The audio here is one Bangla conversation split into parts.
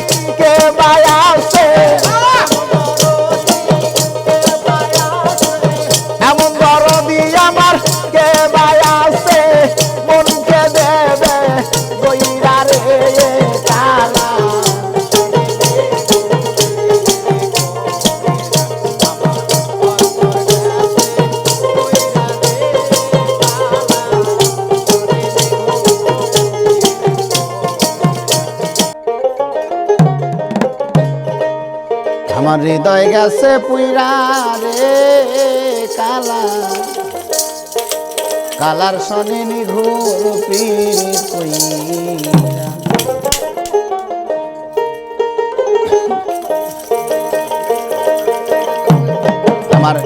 Hey, আমার হৃদয় গেছে পুইরা রে কালা। কালার সনে নিঘুর পীর হৃদয় আমার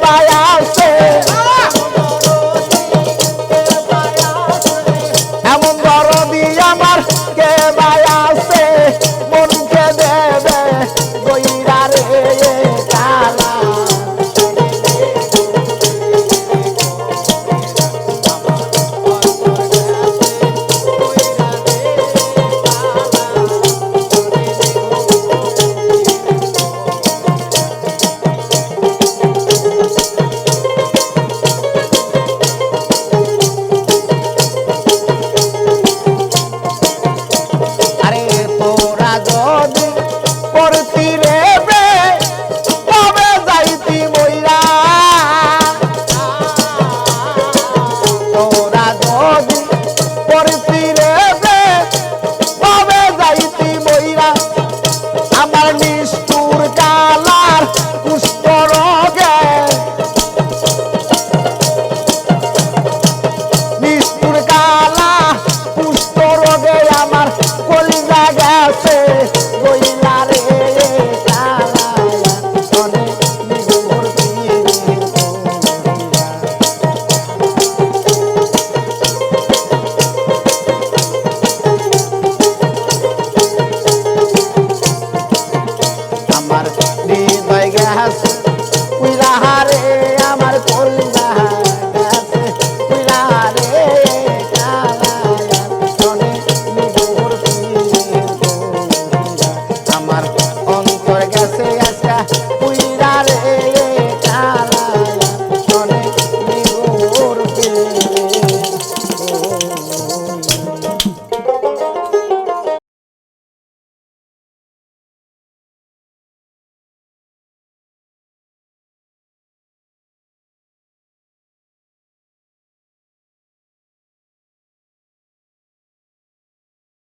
fire.